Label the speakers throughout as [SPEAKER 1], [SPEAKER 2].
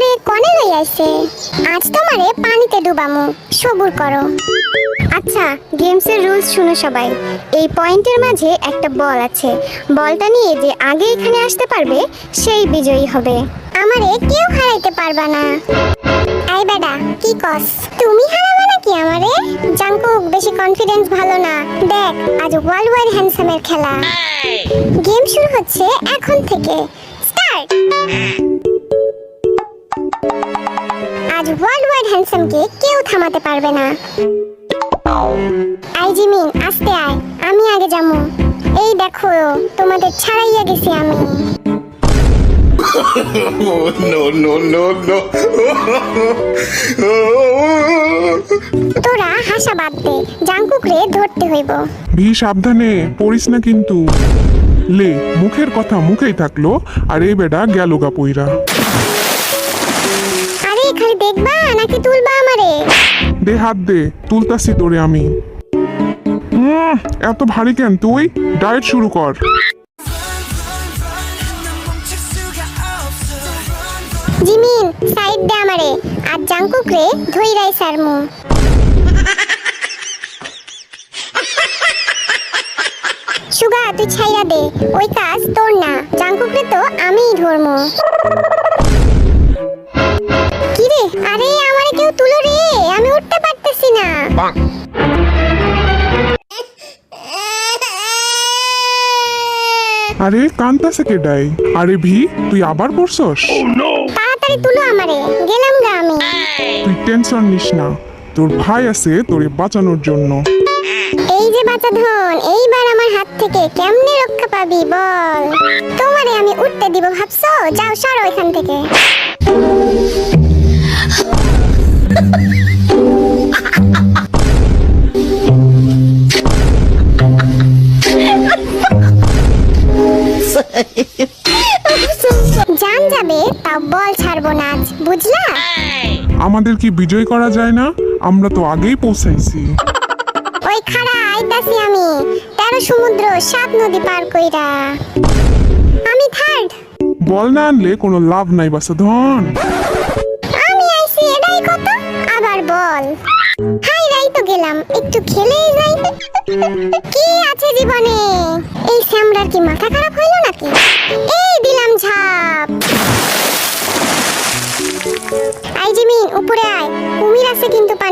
[SPEAKER 1] মোরে কনে লই আইছে? আজ তোমারে পানিতে ডুবামু। সবুর করো। আচ্ছা গেমসের রুলস শুনো সবাই। এই পয়েন্টের মাঝে একটা বল আছে। বলটা নিয়ে যে আগে এখানে আসতে পারবে সেই বিজয়ী হবে। আমারে কেউ হারাইতে পারবা না। এই বেডা কি কস? তুমি হারাবে নাকি আমারে? জাঙ্কুক বেশি কনফিডেন্স ভালো না। দেখ আজ ওয়ার্ল্ড ওয়াইড হ্যান্ডসামের খেলা। গেম শুরু হচ্ছে এখন থেকে। স্টার্ট! আজ ওয়ার্ল্ড ওয়াইড হ্যান্ডসামকে কেউ থামাতে পারবে না। আই জিমিন আস্তে আয় আমি আগে যাব। এই দেখো তোমাদের ছাড়াইয়া গেছি আমি।
[SPEAKER 2] Oh, no, no, no, no.
[SPEAKER 1] তোরা হাসা বাদ দে জাঙ্কুকরে ধরতে হইব।
[SPEAKER 3] ভি সাবধানে পড়িস না কিন্তু। লে মুখের কথা মুখেই থাকল আর এই বেডা গেল গা পইরা।
[SPEAKER 1] দেখবা তুলবা আমারে?
[SPEAKER 3] দে হাত দে তুলতাছি তোরে আমি। উম, এত ভারী কেন তুই? ডায়েট শুরু কর।
[SPEAKER 1] জিমিন সাইড দে আমারে। আর জাঙ্কুকরে ধইরাই সারমু। সুগা তুই ছাইরা দে। ওই কাজ তোর না। জাঙ্কুকরে তো আমিই ধরমু। কি রে? আরে না
[SPEAKER 3] আরে কান্তাছে কে ডাই আরে ভি তুই আবার পড়ছস?
[SPEAKER 1] তাড়াতাড়ি তুলো আমারে গেলাম গা আমি।
[SPEAKER 3] তুই টেনশন নিস না তোর ভাই আছে তোরে বাঁচানোর জন্য।
[SPEAKER 1] এই যে বাচ্চা ধন এইবার আমার হাত থেকে কেমনে রক্ষা পাবি বল। তোমারে আমি উঠতে দিব ভাবছ? যাও সরো এখান থেকে।
[SPEAKER 3] আমাদের কি বিজয় করা যায় না? আমরা তো আগেই পৌঁছাইছি।
[SPEAKER 1] ওই খাড়া আইতাছি আমি। তেরো সমুদ্র সাত নদী পার কইরা। আমি থার্ড
[SPEAKER 3] বল না আনলে কোনো লাভ নাই বাসা ধন।
[SPEAKER 1] আমি আইছি এটাই কত? আবার বল। হাই রাই তো গেলাম। একটু খেলেই যাই। কি আছে জীবনে? এই স্যামরার কি মাথা খারাপ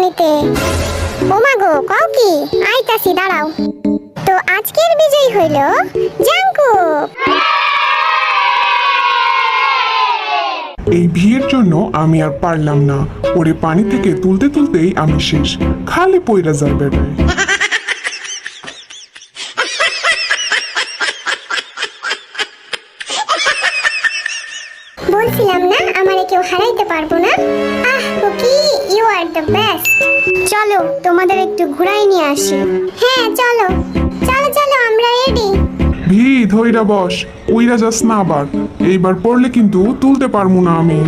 [SPEAKER 1] পানিতে ওমা গো, কও কি? আইতাছি, দাঁড়াও। তো আজকের বিজয়ী হইল জাঙ্কুক।
[SPEAKER 3] এই ভিড়ের জন্য আমি আর পারলাম না। ওরে পানি থেকে তুলতে তুলতেই আমি শেষ। খালি পয়রা যায়
[SPEAKER 1] বলছিলাম না আমারে কেউ হারাইতে পারব না? আহ cookie you are the best চলো তোমাদের একটু ঘুরাই নিয়ে আসি। হ্যাঁ চলো। চলো চলো আমরা রেডি
[SPEAKER 3] ভি ধৈরা বস উইরা যাস না আবার। এইবার পড়লে কিন্তু তুলতে পারব না আমি।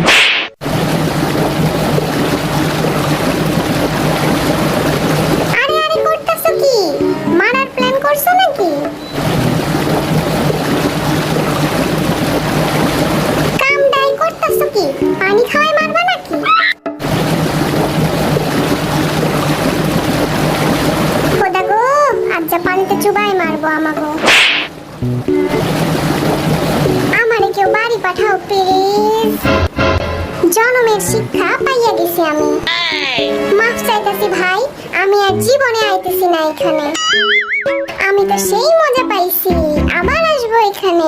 [SPEAKER 1] পানিতে মারবো আমাগো আমারে কেউ বাড়ি পাঠাও প্লিজ জনমের শিক্ষা পাইয়া গেছি আমি। মাফ চাইতেছি ভাই, আমি আর জীবনে আইতেছি না এখানে। আমি তো সেই মজা পাইছি, আবার আসব এখানে।